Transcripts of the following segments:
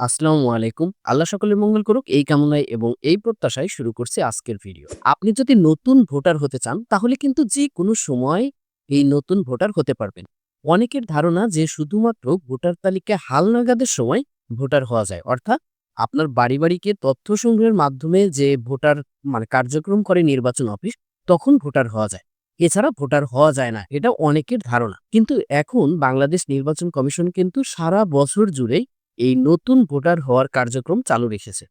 আসসালামু আলাইকুম। আল্লাহ সকলের মঙ্গল করুক এই কামনায় এবং এই প্রত্যাশায় শুরু করছি আজকের ভিডিও। আপনি যদি নতুন ভোটার হতে চান তাহলে কিন্তু যেকোনো সময় এই নতুন ভোটার হতে পারবেন। অনেকের ধারণা যে শুধুমাত্র ভোটার তালিকায় হালনাগাদের সময় ভোটার হওয়া যায়। অর্থাৎ আপনার বাড়ি, বাড়িকে তথ্য সংগ্রহের মাধ্যমে যে ভোটার মানে কার্যক্রম করে নির্বাচন অফিস তখন ভোটার হওয়া যায়। এছাড়া ভোটার হওয়া যায় না। এটা অনেকের ধারণা। কিন্তু এখন বাংলাদেশ নির্বাচন কমিশন কিন্তু সারা বছর জুড়েই এই নতুন ভোটার হওয়ার কার্যক্রম চালু রেখেছে।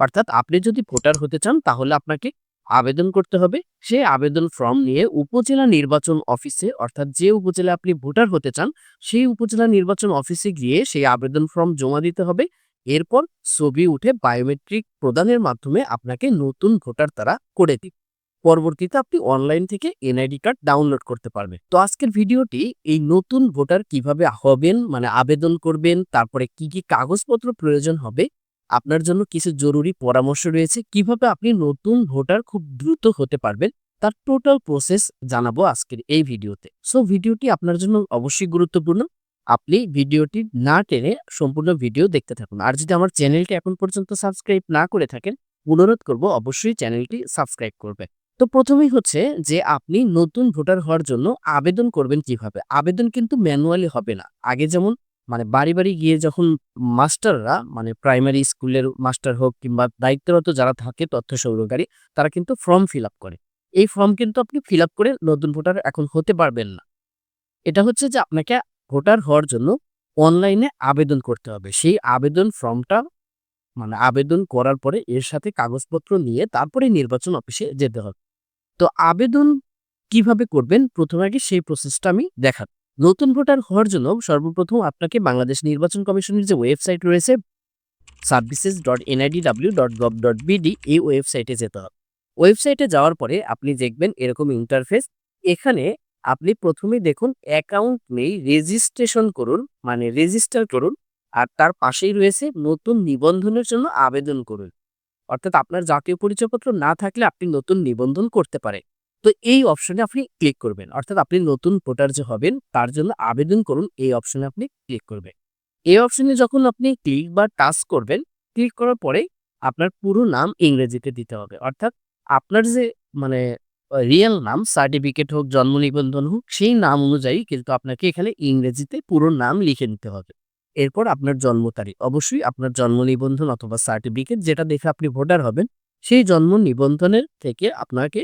অর্থাৎ আপনি যদি ভোটার হতে চান, তাহলে আপনাকে আবেদন করতে হবে। সেই আবেদন ফর্ম নিয়ে উপজেলা নির্বাচন অফিসে, অর্থাৎ যে উপজেলা আপনি ভোটার হতে চান, সেই উপজেলা নির্বাচন অফিসে গিয়ে সেই আবেদন ফর্ম জমা দিতে হবে। এরপর ছবি উঠে বায়োমেট্রিক প্রদানের মাধ্যমে আপনাকে নতুন ভোটার তারা করে দিবে। পরবর্তীতে আপনি অনলাইন থেকে এনআইডি কার্ড ডাউনলোড করতে পারবেন। তো আজকের ভিডিওটি এই নতুন ভোটার কীভাবে হবেন মানে আবেদন করবেন, তারপরে কি, কি কাগজপত্র প্রয়োজন হবে, আপনার জন্য কিছু জরুরি পরামর্শ রয়েছে, কীভাবে আপনি নতুন ভোটার খুব দ্রুত হতে পারবেন, তার টোটাল প্রসেস জানাব আজকের এই ভিডিওতে। সো ভিডিওটি আপনার জন্য অবশ্যই গুরুত্বপূর্ণ। আপনি ভিডিওটি না টেনে সম্পূর্ণ ভিডিও দেখতে থাকুন। আর যদি আমার চ্যানেলটি এখন পর্যন্ত সাবস্ক্রাইব না করে থাকেন, অনুরোধ করব অবশ্যই চ্যানেলটি সাবস্ক্রাইব করবেন। তো প্রথমেই হচ্ছে যে আপনি নতুন ভোটার হওয়ার জন্য আবেদন করবেন কীভাবে? আবেদন কিন্তু ম্যানুয়ালি হবে না। আগে যেমন মানে বাড়ি, বাড়ি গিয়ে যখন মাস্টাররা মানে প্রাইমারি স্কুলের মাস্টার হোক কিংবা দায়িত্বরত যারা থাকে তথ্য সংগ্রহকারী তারা কিন্তু ফর্ম ফিল করে। এই ফর্ম কিন্তু আপনি ফিল করে নতুন ভোটার এখন হতে পারবেন না। এটা হচ্ছে যে আপনাকে ভোটার হওয়ার জন্য অনলাইনে আবেদন করতে হবে। সেই আবেদন ফর্মটা মানে আবেদন করার পরে এর সাথে কাগজপত্র নিয়ে তারপরে নির্বাচন অফিসে যেতে হবে। তো আবেদন কীভাবে করবেন প্রথমে আগে সেই প্রসেসটা আমি দেখাবো। নতুন ভোটার হওয়ার জন্য সর্বপ্রথম আপনাকে বাংলাদেশ নির্বাচন কমিশনের যে ওয়েবসাইট রয়েছে, services.nidw.gov.bd এই ওয়েবসাইটে যেতে হবে। ওয়েবসাইটে যাওয়ার পরে আপনি দেখবেন এরকম ইন্টারফেস। এখানে আপনি প্রথমে দেখুন অ্যাকাউন্ট নেই রেজিস্ট্রেশন করুন মানে রেজিস্টার করুন, আর তার পাশেই রয়েছে নতুন নিবন্ধনের জন্য আবেদন করুন। অর্থাৎ আপনার জাতীয় পরিচয়পত্র না থাকলে আপনি নতুন নিবন্ধন করতে পারেন। তো এই অপশনে আপনি ক্লিক করবেন। অর্থাৎ আপনি নতুন ভোটার যে হবেন তার জন্য আবেদন করুন এই অপশনে আপনি ক্লিক করবেন। এই অপশনে যখন আপনি ক্লিক বা টাচ করবেন, ক্লিক করার পরে আপনার পুরো নাম ইংরেজিতে দিতে হবে। অর্থাৎ আপনার যে মানে রিয়েল নাম সার্টিফিকেট হোক, জন্ম নিবন্ধন হোক সেই নাম অনুযায়ী কিন্তু আপনাকে এখানে ইংরেজিতে পুরো নাম লিখে নিতে হবে। এরপর আপনার জন্ম তারিখ। অবশ্যই আপনার জন্ম নিবন্ধন অথবা সার্টিফিকেট যেটা দেখে আপনি ভোটার হবেন সেই জন্ম নিবন্ধনের থেকে আপনাকে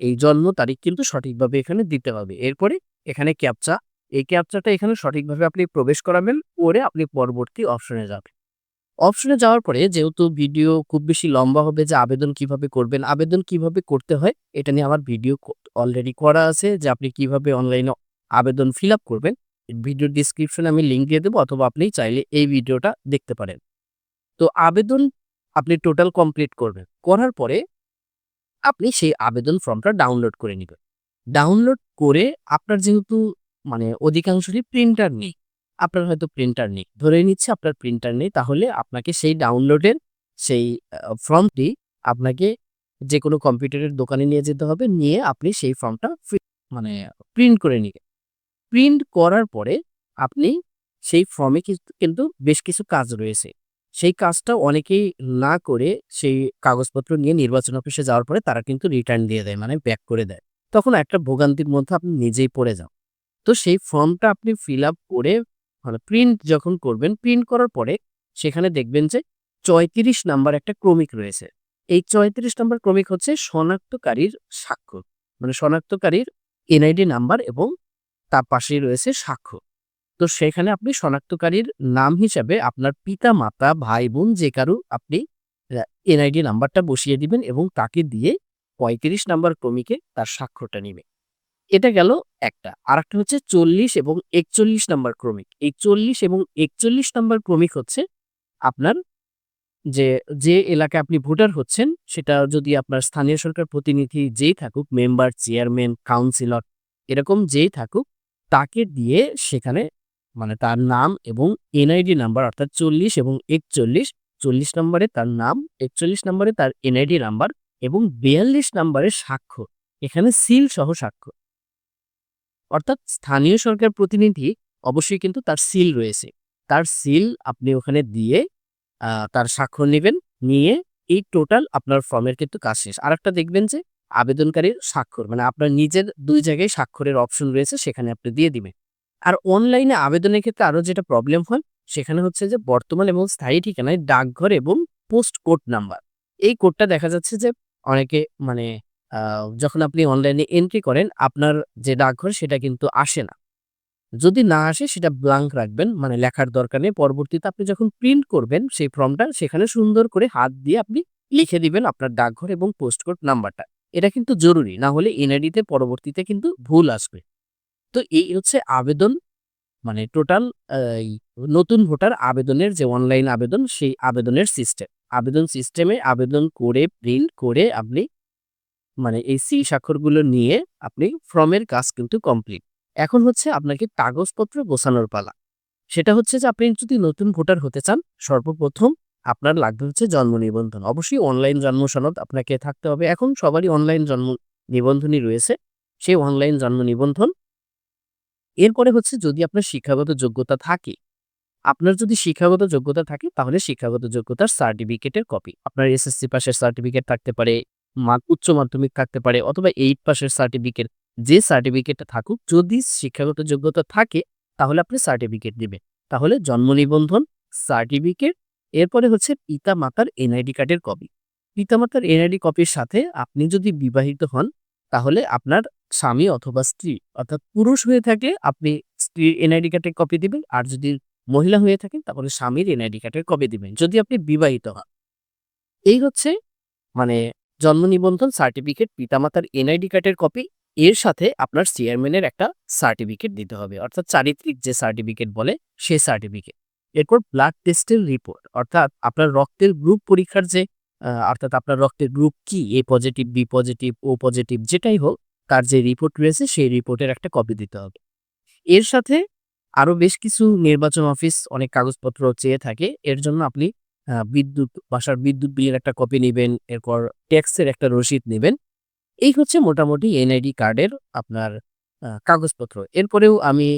এই জন্ম তারিখ কিন্তু সঠিকভাবে এখানে দিতে হবে। এরপরে এখানে ক্যাপচা, এই ক্যাপচাটা এখানে সঠিকভাবে আপনি প্রবেশ করাবেন, করে আপনি পরবর্তী অপশনে যাবেন। অপশনে যাওয়ার পরে যেহেতু ভিডিও খুব বেশি লম্বা হবে যে আবেদন কীভাবে করবেন, আবেদন কীভাবে করতে হয় এটা নিয়ে আমার ভিডিও অলরেডি করা আছে যে আপনি কীভাবে অনলাইনে আবেদন ফিল করবেন। ভিডিওর ডেসক্রিপশনে আমি লিঙ্ক দিয়ে দেবো, অথবা আপনি চাইলে এই ভিডিওটা দেখতে পারেন। তো আবেদন আপনি টোটাল কমপ্লিট করবেন। করার পরে আপনি সেই আবেদন ফর্মটা ডাউনলোড করে নেবেন ডাউনলোড করে আপনার যেহেতু মানে অধিকাংশেরই প্রিন্টার নেই। আপনার হয়তো প্রিন্টার নেই। ধরে নিচ্ছি আপনার প্রিন্টার নেই, তাহলে আপনাকে সেই ডাউনলোডের সেই ফর্মটি আপনাকে যেকোনো কম্পিউটারের দোকানে নিয়ে যেতে হবে। নিয়ে আপনি সেই ফর্মটা মানে প্রিন্ট করে নিবেন। প্রিন্ট করার পরে আপনি সেই ফর্মে কিন্তু বেশ কিছু কাজ রয়েছে। সেই কাজটা অনেকেই না করে সেই কাগজপত্র নিয়ে নির্বাচন অফিসে যাওয়ার পরে তারা কিন্তু রিটার্ন দিয়ে দেয় মানে ব্যাক করে দেয়। তখন একটা ভোগান্তির মধ্যে আপনি নিজেই পড়ে যান। তো সেই ফর্মটা আপনি ফিল করে মানে প্রিন্ট যখন করবেন, প্রিন্ট করার পরে সেখানে দেখবেন যে ৩৪ নাম্বার একটা ক্রমিক রয়েছে। এই ৩৪ নাম্বার ক্রমিক হচ্ছে শনাক্তকারীর স্বাক্ষর। মানে শনাক্তকারীর এনআইডি নাম্বার এবং তার পাশেই রয়েছে সাক্ষ্য তো সেখানে আপনি শনাক্তকারীর নাম হিসাবে আপনার পিতা-মাতা, ভাই-বোন যে কারও আপনি এনআইডি নাম্বারটা বসিয়ে দিবেন এবং তাকে দিয়ে ৩৫ নাম্বার ক্রমিকে তার স্বাক্ষরটা নিবে। এটা গেল একটা। আরেকটা হচ্ছে ৪০ এবং ৪১ নাম্বার ক্রমিক। এই ৪০ এবং ৪১ নাম্বার ক্রমিক হচ্ছে আপনার যে, যে এলাকায় আপনি ভোটার হচ্ছেন সেটা যদি আপনার স্থানীয় সরকার প্রতিনিধি যেই থাকুক মেম্বার, চেয়ারম্যান, কাউন্সিলর এরকম যেই থাকুক তাকে দিয়ে সেখানে মানে তার নাম এবং এনআইডি নাম্বার অর্থাৎ ৪০ এবং ৪১, ৪০ নম্বরে তার নাম, ৪১ নম্বরে তার এনআইডি নাম্বার এবং ৪২ নাম্বারের স্বাক্ষর। এখানে সিল সহ স্বাক্ষর। অর্থাৎ স্থানীয় সরকার প্রতিনিধি অবশ্যই কিন্তু তার সিল রয়েছে। তার সিল আপনি ওখানে দিয়ে তার স্বাক্ষর নেবেন নিয়ে এই টোটাল আপনার ফর্মের কিন্তু কাজ শেষ। আরেকটা দেখবেন যে আবেদনকারীর স্বাক্ষর মানে আপনার নিজের দুই জায়গায় স্বাক্ষরের অপশন রয়েছে, সেখানে আপনি দিয়ে দিবেন। আর অনলাইনে আবেদনের ক্ষেত্রে আরও যেটা প্রবলেম হয়, সেখানে হচ্ছে যে বর্তমান এবং স্থায়ী ঠিকানায় ডাকঘর এবং পোস্ট কোড নাম্বার। এই কোডটা দেখা যাচ্ছে যে অনেকে মানে যখন আপনি অনলাইনে এন্ট্রি করেন, আপনার যে ডাকঘর সেটা কিন্তু আসে না। যদি না আসে, সেটা ব্লাঙ্ক রাখবেন মানে লেখার দরকার নেই। পরবর্তীতে আপনি যখন প্রিন্ট করবেন, সেই ফর্মটা সেখানে সুন্দর করে হাত দিয়ে আপনি লিখে দিবেন আপনার ডাকঘর এবং পোস্ট কোড নাম্বারটা। এটা কিন্তু জরুরি। না হলে এনআইডিতে পরবর্তীতে কিন্তু ভুল আসবে। তো এই হচ্ছে আবেদন মানে টোটাল নতুন ভোটার আবেদনের যে অনলাইন আবেদন, সেই আবেদনের সিস্টেম। আবেদন সিস্টেমে আবেদন করে প্রিন্ট করে আপনি মানে এই সি স্বাক্ষরগুলো নিয়ে আপনি ফর্মের কাজ কিন্তু কমপ্লিট। এখন হচ্ছে আপনাকে কাগজপত্র গোছানোর পালা। সেটা হচ্ছে যে আপনি যদি নতুন ভোটার হতে চান, সর্বপ্রথম আপনার লাগবে হচ্ছে জন্ম নিবন্ধন। অবশ্যই অনলাইন জন্ম সনদ আপনাকে থাকতে হবে। এখন সবারই অনলাইন জন্ম নিবন্ধনই রয়েছে। সেই অনলাইন জন্ম নিবন্ধন এরপরে হচ্ছে যদি আপনার শিক্ষাগত যোগ্যতা থাকে, আপনার যদি শিক্ষাগত যোগ্যতা থাকে তাহলে শিক্ষাগত যোগ্যতার সার্টিফিকেটের কপি। আপনার এসএসসি পাশের সার্টিফিকেট থাকতে পারে, উচ্চ মাধ্যমিক থাকতে পারে অথবা 8 পাশের সার্টিফিকেট যে সার্টিফিকেটটা থাকুক যদি শিক্ষাগত যোগ্যতা থাকে তাহলে আপনি সার্টিফিকেট দিবেন। তাহলে জন্ম নিবন্ধন, সার্টিফিকেট এরপরে হচ্ছে পিতা-মাতার এনআইডি কার্ডের কপি। পিতা-মাতার এনআইডি কপির সাথে আপনি যদি বিবাহিত হন তাহলে আপনার স্বামী অথবা স্ত্রী অর্থাৎ পুরুষ হয়ে থাকলে আপনি স্ত্রীর এনআইডি কার্ডের কপি দিবেন। আর যদি মহিলা হয়ে থাকেন তাহলে স্বামীর এনআইডি কার্ডের কপি দিবেন। যদি আপনি বিবাহিত হন। এই হচ্ছে মানে জন্ম নিবন্ধন, সার্টিফিকেট, পিতা-মাতার এনআইডি কার্ডের কপি এর সাথে আপনার চেয়ারম্যানের একটা সার্টিফিকেট দিতে হবে। অর্থাৎ চারিত্রিক যে সার্টিফিকেট বলে সে সার্টিফিকেট। এরপর ব্লাড টেস্টের রিপোর্ট অর্থাৎ আপনার রক্তের গ্রুপ পরীক্ষার যে অর্থাৎ আপনার রক্তের গ্রুপ কি A positive, B positive, O positive যেটাই হোক তার যে রিপোর্ট রয়েছে সেই রিপোর্টের একটা কপি দিতে হবে। এর সাথে আরও বেশ কিছু নির্বাচন অফিস অনেক কাগজপত্র চেয়ে থাকে। এর জন্য আপনি বিদ্যুৎ বাসার বিদ্যুৎ বিলের একটা কপি নিবেন, এরপর ট্যাক্সের একটা রসিদ নেবেন এই হচ্ছে মোটামুটি এনআইডি কার্ডের আপনার কাগজপত্র। এরপরেও আমি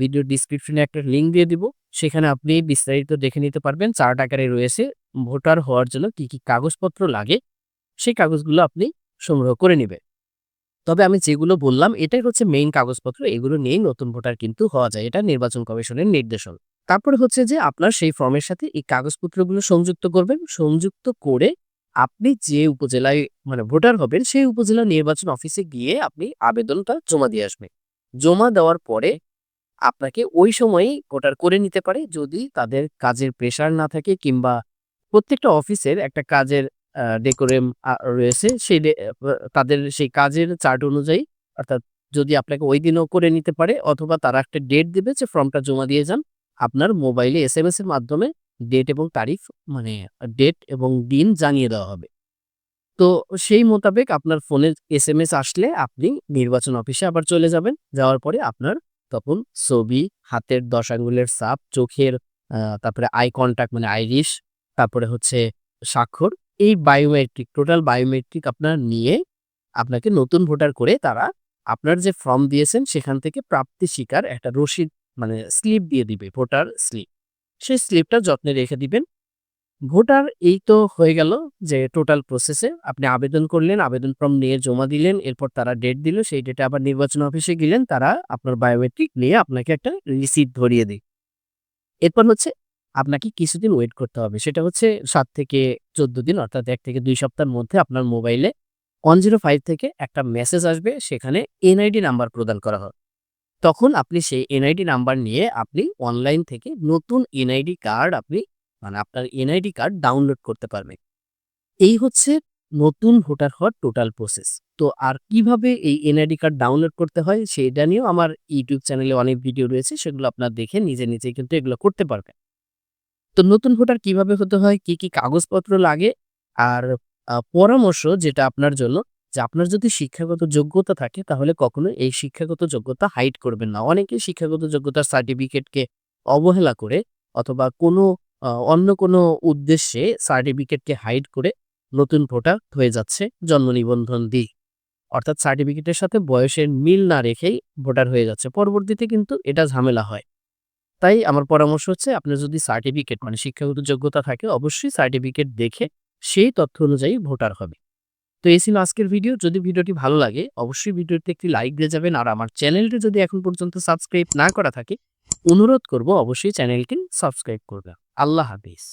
ভিডিও ডিসক্রিপশনে একটা লিঙ্ক দিয়ে দিব। সেখানে আপনি বিস্তারিত দেখে নিতে পারবেন। চার্ট আকারে রয়েছে ভোটার হওয়ার জন্য কি, কি কাগজপত্র লাগে সেই কাগজগুলো আপনি সংগ্রহ করে নিবেন। তবে আমি যেগুলো বললাম এটাই হচ্ছে মেইন কাগজপত্র। এগুলো নিয়েই নতুন ভোটার কিন্তু হওয়া যায়। এটা নির্বাচন কমিশনের নির্দেশন। তারপরে হচ্ছে যে আপনার সেই ফর্মের সাথে এই কাগজপত্রগুলো সংযুক্ত করবেন। সংযুক্ত করে আপনি যে উপজেলায় মানে ভোটার হবেন সেই উপজেলা নির্বাচন অফিসে গিয়ে আপনি আবেদনটা জমা দিয়ে আসবেন। জমা দেওয়ার পরে আপনাকে ওই সময়েই ভোটার করে নিতে পারে যদি তাদের কাজের প্রেশার না থাকে কিংবা প্রত্যেকটা অফিসের একটা কাজের ডেকোরেম রয়েছে সেই তাদের সেই কাজের চার্ট অনুযায়ী, অর্থাৎ যদি আপনাকে ওই দিনও করে নিতে পারে অথবা তারা একটা ডেট দিবে যে ফর্মটা জমা দিয়ে যান। আপনার মোবাইলে এসএমএস এর মাধ্যমে ডেট এবং তারিখ মানে ডেট এবং দিন জানিয়ে দেওয়া হবে। তো সেই মোতাবেক আপনার ফোনে এস আসলে আপনি নির্বাচন অফিসে আবার চলে যাবেন। যাওয়ার পরে আপনার তখন ছবি, হাতের ১০ আঙ্গুলের ছাপ, চোখের তারপরে আই কনট্যাক্ট মানে আইরিশ, তারপরে হচ্ছে স্বাক্ষর। এই বায়োমেট্রিক টোটাল বায়োমেট্রিক আপনার নিয়ে আপনাকে নতুন ভোটার করে তারা আপনার যে ফর্ম দিয়েছেন সেখান থেকে প্রাপ্তি শিকার একটা রসিদ মানে স্লিপ দিয়ে দিবে ভোটার স্লিপ। সেই স্লিপটা যত্নে রেখে দিবেন। ভোটার এই তো হয়ে গেল যে টোটাল প্রসেসে আপনি আবেদন করলেন, আবেদন ফর্ম নিয়ে জমা দিলেন। এরপর তারা ডেট দিল। সেই ডেটে আবার নির্বাচন অফিসে গেলেন। তারা আপনার বায়োমেট্রিক নিয়ে আপনাকে একটা রিসিট ধরিয়ে দেয়। এরপর হচ্ছে আপনাকে কিছুদিন ওয়েট করতে হবে। সেটা হচ্ছে সাত থেকে ১৪ দিন অর্থাৎ এক থেকে দুই সপ্তাহের মধ্যে আপনার মোবাইলে 105 থেকে একটা মেসেজ আসবে সেখানে এনআইডি নাম্বার প্রদান করা হবে। তখন আপনি সেই এনআইডি নাম্বার নিয়ে আপনি অনলাইন থেকে নতুন এনআইডি কার্ড আপনি মানে আপনার এনআইডি কার্ড ডাউনলোড করতে পারবেন। এই হচ্ছে নতুন ভোটার হওয়ার টোটাল প্রসেস। তো আর কীভাবে এই এনআইডি কার্ড ডাউনলোড করতে হয় সেটা নিয়েও আমার ইউটিউব চ্যানেলে অনেক ভিডিও রয়েছে। সেগুলো আপনার দেখে নিজে, নিজে কিন্তু এগুলো করতে পারবেন। তো নতুন ভোটার কীভাবে হতে হয়, কি, কি কাগজপত্র লাগে আর পরামর্শ যেটা আপনার জন্য যে আপনার যদি শিক্ষাগত যোগ্যতা থাকে তাহলে কখনো এই শিক্ষাগত যোগ্যতা হাইড করবেন না। অনেকে শিক্ষাগত যোগ্যতার সার্টিফিকেটকে অবহেলা করে অথবা কোনো অন্য কোনো উদ্দেশ্যে সার্টিফিকেটকে হাইড করে নতুন ভোটার হয়ে যাচ্ছে জন্ম নিবন্ধন দিয়ে। অর্থাৎ সার্টিফিকেটের সাথে বয়সের মিল না রেখেই ভোটার হয়ে যাচ্ছে। পরবর্তীতে কিন্তু এটা ঝামেলা হয়। তাই আমার পরামর্শ হচ্ছে, আপনার যদি সার্টিফিকেট মানে শিক্ষাগত যোগ্যতা থাকে, অবশ্যই সার্টিফিকেট দেখে সেই তথ্য অনুযায়ী ভোটার হবে তো এই ছিল আজকের ভিডিও যদি ভিডিওটি ভালো লাগে, অবশ্যই ভিডিওতে একটি লাইক দিয়ে যাবেন আর আমার চ্যানেলটি যদি এখন পর্যন্ত সাবস্ক্রাইব না করা থাকে, অনুরোধ করব অবশ্যই চ্যানেলটি সাবস্ক্রাইব করবেন আল্লাহ হাফিজ।